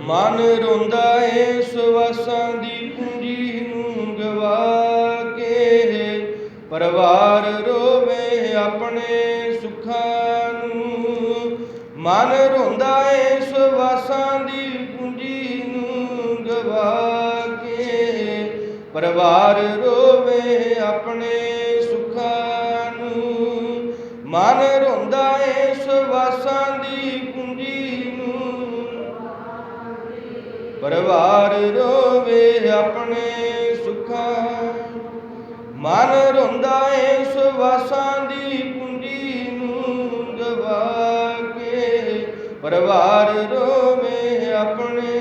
ਮਨ ਰੋਂਦਾ ਏ ਸਵਾਸਾਂ ਦੀ ਪੂੰਜੀ ਨੂੰ ਗਵਾ ਕੇ। ਪਰਿਵਾਰ ਰੋਵੇ ਆਪਣੇ ਸੁੱਖਾਂ ਨੂੰ। ਮਨ ਰੋਂਦਾ ਏ ਸਵਾਸਾਂ ਦੀ ਪੂੰਜੀ ਨੂੰ ਗਵਾ ਕੇ। ਪਰਿਵਾਰ ਰੋਵੇ ਆਪਣੇ ਸੁੱਖਾਂ ਨੂੰ। ਮਨ ਰੋਂਦਾ ਏ ਸਵਾਸਾਂ ਪਰਿਵਾਰ ਰੋਵੇ ਆਪਣੇ ਸੁੱਖਾਂ। ਮਨ ਰੋਂਦਾ ਏ ਸਵਾਸਾਂ ਦੀ ਪੂੰਜੀ ਨੂੰ ਗਵਾ ਕੇ। ਪਰਿਵਾਰ ਰੋਵੇ ਆਪਣੇ।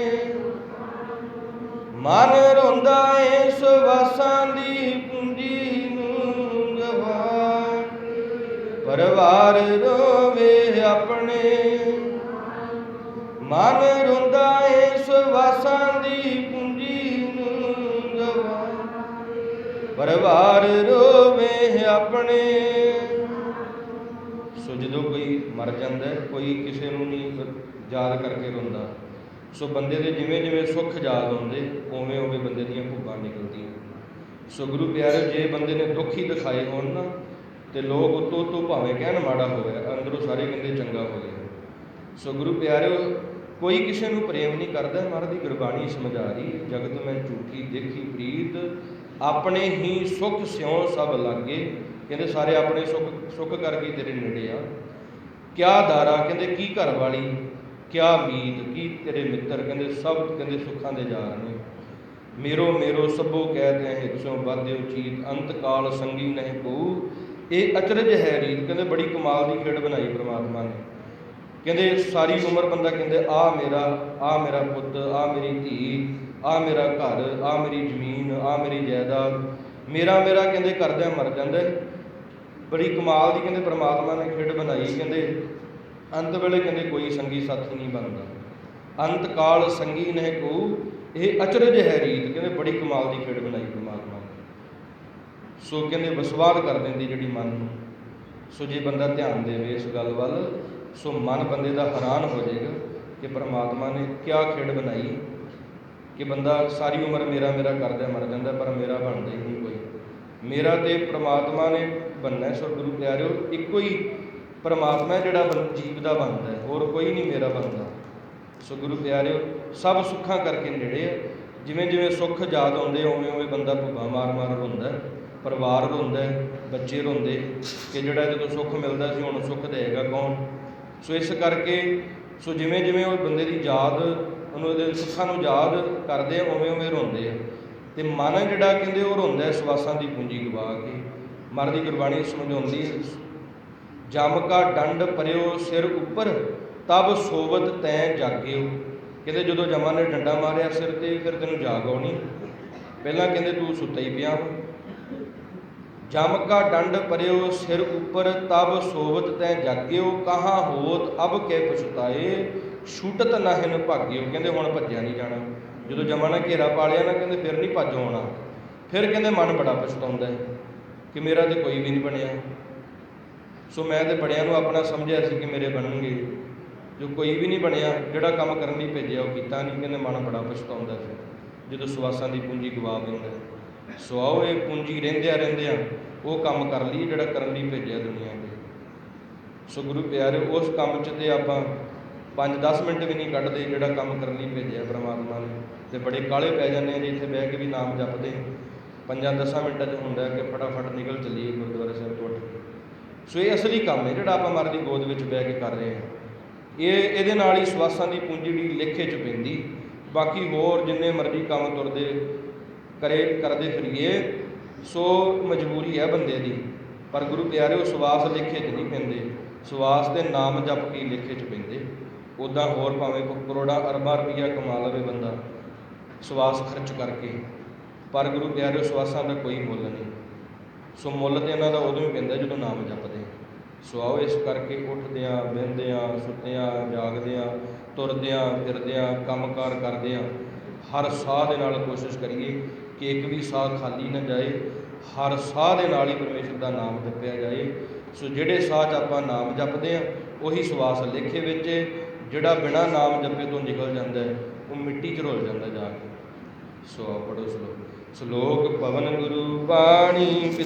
ਮਨ ਰੋਂਦਾ ਏ ਸਵਾਸਾਂ ਦੀ ਪੂੰਜੀ ਨੂੰ ਗਵਾ ਪਰਵਾਰ ਪਰਿਵਾਰ ਰੋਵੇ ਆਪਣੇ। ਮਨ ਰੋਂਦਾ ਏ ਦੀ ਪੂੰਜੀ ਨੂੰ ਗਵਾ ਪਰਿਵਾਰ ਰੋਵੇ ਆਪਣੇ। ਸੋ ਜਦੋਂ ਕੋਈ ਮਰ ਜਾਂਦਾ ਕੋਈ ਕਿਸੇ ਨੂੰ ਨਹੀਂ ਯਾਦ ਕਰਕੇ ਰੋਂਦਾ। ਸੋ ਬੰਦੇ ਦੇ ਜਿਵੇਂ ਜਿਵੇਂ ਸੁੱਖ ਯਾਦ ਆਉਂਦੇ, ਉਵੇਂ ਉਵੇਂ ਬੰਦੇ ਦੀਆਂ ਭੁੱਬਾਂ ਨਿਕਲਦੀਆਂ। ਸੋ ਗੁਰੂ ਪਿਆਰੇ, ਜੇ ਬੰਦੇ ਨੇ ਦੁੱਖ ਹੀ ਦਿਖਾਏ ਹੋਣ ਨਾ, ਤੇ ਲੋਕ ਉਤੋਂ ਉਤੋਂ ਭਾਵੇਂ ਕਹਿਣ ਮਾੜਾ ਹੋ ਗਿਆ ਅੰਦਰੋਂ ਸਾਰੇ ਕਹਿੰਦੇ ਚੰਗਾ ਹੋ ਗਿਆ। ਸੋ ਗੁਰੂ ਪਿਆਰਿਓ ਕੋਈ ਕਿਸੇ ਨੂੰ ਪ੍ਰੇਮ ਨਹੀਂ ਕਰਦਾ, ਮਹਾਰਾਜ ਦੀ ਗੁਰਬਾਣੀ ਸਮਝਾ ਰਹੀ ਜਗਤ ਮੈਂ ਝੂਠੀ ਦੇਖੀ ਪ੍ਰੀਤ, ਆਪਣੇ ਹੀ ਸੁਖ ਸਿਉ ਸਭ ਲਾਗੇ, ਕਹਿੰਦੇ ਸਾਰੇ ਆਪਣੇ ਸੁਖ ਸੁਖ ਕਰਕੇ ਤੇਰੇ ਨੇੜੇ ਆ। ਕਿਆ ਦਾਰਾ, ਕਹਿੰਦੇ ਕੀ ਘਰ ਵਾਲੀ, ਕਿਆ ਮੀਤ, ਕੀ ਤੇਰੇ ਮਿੱਤਰ, ਕਹਿੰਦੇ ਸਭ, ਕਹਿੰਦੇ ਸੁੱਖਾਂ ਦੇ ਜਾ ਨੇ। ਮੇਰੋ ਮੇਰੋ ਸਭੋ ਕਹਿਤੇ ਹੈ ਹਿੱਸੋਂ ਬਾਧਿਓ ਚੀਤ, ਅੰਤ ਕਾਲ ਸੰਗੀ ਨਹੀਂ ਕੋ ਇਹ ਅਚਰਜ ਹੈ ਰੀਤ, ਕਹਿੰਦੇ ਬੜੀ ਕਮਾਲ ਦੀ ਖੇਡ ਬਣਾਈ ਪ੍ਰਮਾਤਮਾ ਨੇ। ਕਹਿੰਦੇ ਸਾਰੀ ਉਮਰ ਬੰਦਾ ਕਹਿੰਦੇ, ਆ ਮੇਰਾ ਆ ਮੇਰਾ ਪੁੱਤ, ਆ ਮੇਰੀ ਧੀ, ਆ ਮੇਰਾ ਘਰ, ਆ ਮੇਰੀ ਜ਼ਮੀਨ, ਆ ਮੇਰੀ ਜਾਇਦਾਦ। ਮੇਰਾ ਮੇਰਾ ਕਹਿੰਦੇ ਕਰਦਿਆਂ ਮਰ ਜਾਂਦਾ ਬੜੀ ਕਮਾਲ ਦੀ ਕਹਿੰਦੇ ਪ੍ਰਮਾਤਮਾ ਨੇ ਖੇਡ ਬਣਾਈ। ਕਹਿੰਦੇ ਅੰਤ ਵੇਲੇ ਕਹਿੰਦੇ ਕੋਈ ਸੰਗੀ ਸਾਥੀ ਨਹੀਂ ਬਣਦਾ। ਅੰਤ ਕਾਲ ਸੰਗੀ ਨਹਿ ਕੋ, ਇਹ ਅਚਰਜ ਹੈ ਰੀਤ। ਕਹਿੰਦੇ ਬੜੀ ਕਮਾਲ ਦੀ ਖੇਡ ਬਣਾਈ ਪ੍ਰਮਾਤਮਾ ਨੇ। ਸੋ ਕਹਿੰਦੇ ਵਿਸ਼ਵਾਸ ਕਰ ਦਿੰਦੀ ਜਿਹੜੀ ਮਨ ਨੂੰ। ਸੋ ਜੇ ਬੰਦਾ ਧਿਆਨ ਦੇਵੇ ਇਸ ਗੱਲ ਵੱਲ ਸੋ ਮਨ ਬੰਦੇ ਦਾ ਹੈਰਾਨ ਹੋ ਜਾਏਗਾ ਕਿ ਪ੍ਰਮਾਤਮਾ ਨੇ ਕਿਆ ਖੇਡ ਬਣਾਈ ਕਿ ਬੰਦਾ ਸਾਰੀ ਉਮਰ ਮੇਰਾ ਮੇਰਾ ਕਰਦਾ ਮਰ ਜਾਂਦਾ, ਪਰ ਮੇਰਾ ਬਣਦਾ ਹੀ ਨਹੀਂ ਕੋਈ। ਮੇਰਾ ਤੇ ਪ੍ਰਮਾਤਮਾ ਨੇ ਬੰਨਾ ਸੋ ਗੁਰੂ ਪਿਆਰਿਓ, ਇੱਕੋ ਹੀ ਪ੍ਰਮਾਤਮਾ ਹੈ ਜਿਹੜਾ ਬੰ- ਜੀਵ ਦਾ ਬਣਦਾ ਹੈ, ਹੋਰ ਕੋਈ ਨਹੀਂ ਮੇਰਾ ਬਣਦਾ। ਸੋ ਗੁਰੂ ਪਿਆਰਿਓ, ਸਭ ਸੁੱਖਾਂ ਕਰਕੇ ਨੇੜੇ ਆ ਜਿਵੇਂ ਜਿਵੇਂ ਸੁੱਖ ਯਾਦ ਆਉਂਦੇ, ਉਵੇਂ ਉਵੇਂ ਬੰਦਾ ਭੁੱਬਾ ਮਾਰ ਮਾਰ ਰੋਂਦਾ ਪਰਿਵਾਰ ਰੋਂਦਾ ਬੱਚੇ ਰੋਂਦੇ ਕਿ ਜਿਹੜਾ ਜਦੋਂ ਸੁੱਖ ਮਿਲਦਾ ਸੀ, ਹੁਣ ਸੁੱਖ ਦੇਗਾ ਕੌਣ? ਸੋ ਇਸ ਕਰਕੇ, ਸੋ ਜਿਵੇਂ ਜਿਵੇਂ ਉਹ ਬੰਦੇ ਦੀ ਯਾਦ, ਉਹਨੂੰ ਉਹਦੇ ਸੁੱਖਾਂ ਨੂੰ ਯਾਦ ਕਰਦੇ ਆ, ਉਵੇਂ ਉਵੇਂ ਰੋਂਦੇ ਆ। ਤੇ ਮਨ ਜਿਹੜਾ ਕਹਿੰਦੇ ਉਹ ਰੋਂਦਾ ਸਵਾਸਾਂ ਦੀ ਪੂੰਜੀ ਗਵਾ ਕੇ। ਮਰ ਦੀ ਗੁਰਬਾਣੀ ਸਮਝਾਉਂਦੀ ਹੈ। ਜਮ ਕਾ ਡੰਡ ਪਰਿਓ ਸਿਰ ਉੱਪਰ, ਤਬ ਸੋਵਤ ਤੈ ਜਾਗਿਓ। ਕਹਿੰਦੇ ਜਦੋਂ ਜਮਾਂ ਨੇ ਡੰਡਾ ਮਾਰਿਆ ਸਿਰ ਤੇ, ਫਿਰ ਤੈਨੂੰ ਜਾਗ ਆਉਣੀ ਪਹਿਲਾਂ ਕਹਿੰਦੇ ਤੂੰ ਸੁੱਤਾ ਹੀ ਪਿਆ ਜਮ ਕਾ ਡੰਡ ਪਰਿਓ ਸਿਰ ਉੱਪਰ ਤਬ ਸੋਵਤ ਤੈ ਜਾਗਿਓ, ਕਹਾ ਹੋਤ ਅਬ ਕੇ ਪਛਤਾਏ, ਛੂਟਤ ਨਾਹਿਨ ਭਾਗਿਓ। ਕਹਿੰਦੇ ਹੁਣ ਭੱਜਿਆ ਨਹੀਂ ਜਾਣਾ। ਜਦੋਂ ਜਮਾ ਨਾ ਘੇਰਾ ਪਾ ਲਿਆ ਨਾ, ਕਹਿੰਦੇ ਫਿਰ ਨਹੀਂ ਭੱਜ ਹੋਣਾ ਫਿਰ ਕਹਿੰਦੇ ਮਨ ਬੜਾ ਪਛਤਾਉਂਦਾ ਹੈ ਕਿ ਮੇਰਾ ਤੇ ਕੋਈ ਵੀ ਨਹੀਂ ਬਣਿਆ। ਸੋ ਮੈਂ ਤੇ ਬੜਿਆਂ ਨੂੰ ਆਪਣਾ ਸਮਝਿਆ ਸੀ ਕਿ ਮੇਰੇ ਬਣਨਗੇ। ਜੋ ਕੋਈ ਵੀ ਨਹੀਂ ਬਣਿਆ, ਜਿਹੜਾ ਕੰਮ ਕਰਨ ਲਈ ਭੇਜਿਆ, ਉਹ ਕੀਤਾ ਨਹੀਂ। ਕਹਿੰਦੇ ਮਨ ਬੜਾ ਪਛਤਾਉਂਦਾ ਫਿਰ ਜਦੋਂ ਸਵਾਸਾਂ ਦੀ ਪੂੰਜੀ ਗਵਾ ਦਿੰਦਾ ਸੋ ਆਓ ਇਹ ਪੂੰਜੀ ਰਹਿੰਦਿਆਂ ਰਹਿੰਦਿਆਂ ਉਹ ਕੰਮ ਕਰ ਲਈ ਜਿਹੜਾ ਕਰਨ ਲਈ ਭੇਜਿਆ ਦੁਨੀਆ ਤੇ। ਸੋ ਗੁਰੂ ਪਿਆਰੇ ਉਸ ਕੰਮ 'ਚ ਤੇ ਆਪਾਂ 5-10 ਮਿੰਟ ਵੀ ਨਹੀਂ ਕੱਢਦੇ ਜਿਹੜਾ ਕੰਮ ਕਰਨ ਲਈ ਭੇਜਿਆ ਪ੍ਰਮਾਤਮਾ ਨੇ। ਤੇ ਬੜੇ ਕਾਲੇ ਪੈ ਜਾਂਦੇ ਆ ਜੀ ਇੱਥੇ ਬਹਿ ਕੇ ਵੀ ਨਾਮ ਜਪਦੇ। ਪੰਜਾਂ 10 ਮਿੰਟਾਂ 'ਚ ਹੁੰਦਾ ਕਿ ਫਟਾਫਟ ਨਿਕਲ ਚੱਲੀਏ ਗੁਰਦੁਆਰੇ ਸਾਹਿਬ ਤੋਂ ਉੱਠ ਕੇ। ਸੋ ਇਹ ਅਸਲੀ ਕੰਮ ਹੈ ਜਿਹੜਾ ਆਪਾਂ ਮਰ ਗੋਦ ਵਿੱਚ ਬਹਿ ਕੇ ਕਰ ਰਹੇ ਹਾਂ। ਇਹ, ਇਹਦੇ ਨਾਲ ਹੀ ਸਵਾਸਾਂ ਦੀ ਪੂੰਜੀ ਜਿਹੜੀ ਲੇਖੇ 'ਚ ਪੈਂਦੀ। ਬਾਕੀ ਹੋਰ ਜਿੰਨੇ ਮਰਜ਼ੀ ਕੰਮ ਤੁਰਦੇ ਕਰੇ ਕਰਦੇ ਫਿਰੀਏ, ਸੋ ਮਜਬੂਰੀ ਹੈ ਬੰਦੇ ਦੀ। ਪਰ ਗੁਰੂ ਪਿਆਰਿਓ, ਸਵਾਸ ਲੇਖੇ 'ਚ ਨਹੀਂ ਪੈਂਦੇ। ਸਵਾਸ ਦੇ ਨਾਮ ਜਪ ਕੇ ਹੀ ਲੇਖੇ 'ਚ ਪੈਂਦੇ? ਉਦਾਂ ਹੋਰ ਭਾਵੇਂ ਕੋ ਕਰੋੜਾਂ ਅਰਬਾਂ ਰੁਪਈਆ ਕਮਾ ਲਵੇ ਬੰਦਾ, ਸਵਾਸ ਖਰਚ ਕਰਕੇ। ਪਰ ਗੁਰੂ ਪਿਆਰਿਓ, ਸਵਾਸਾਂ ਦਾ ਕੋਈ ਮੁੱਲ ਨਹੀਂ। ਸੋ ਮੁੱਲ ਤੇ ਇਹਨਾਂ ਦਾ ਉਦੋਂ ਹੀ ਪੈਂਦਾ ਜਦੋਂ ਨਾਮ ਜਪਦੇ। ਸੋ ਆਓ ਇਸ ਕਰਕੇ ਉੱਠਦਿਆਂ, ਬਹਿੰਦਿਆਂ, ਸੁੱਤਿਆਂ, ਜਾਗਦਿਆਂ, ਤੁਰਦਿਆਂ, ਫਿਰਦਿਆਂ, ਕੰਮਕਾਰ ਕਰਦਿਆਂ, ਹਰ ਸਾਹ ਦੇ ਨਾਲ ਕੋਸ਼ਿਸ਼ ਕਰੀਏ ਕਿ ਇੱਕ ਵੀ ਸਾਹ ਖਾਲੀ ਨਾ ਜਾਏ, ਹਰ ਸਾਹ ਦੇ ਨਾਲ ਹੀ ਪਰਮੇਸ਼ਰ ਦਾ ਨਾਮ ਜਪਿਆ ਜਾਏ। ਸੋ ਜਿਹੜੇ ਸਾਹ 'ਚ ਆਪਾਂ ਨਾਮ ਜਪਦੇ ਆ ਉਹੀ ਸਵਾਸ ਲੇਖੇ ਵਿੱਚ ਜਿਹੜਾ ਬਿਨਾ ਨਾਮ ਜਪੇ ਤੋਂ ਨਿਕਲ ਜਾਂਦਾ ਹੈ, ਉਹ ਮਿੱਟੀ 'ਚ ਰੁਲ ਜਾਂਦਾ ਜਾ ਕੇ। ਸੋ ਪੜੋ ਸਲੋਕ। ਸ਼ਲੋਕ ਪਵਨ ਗੁਰੂ ਬਾਣੀ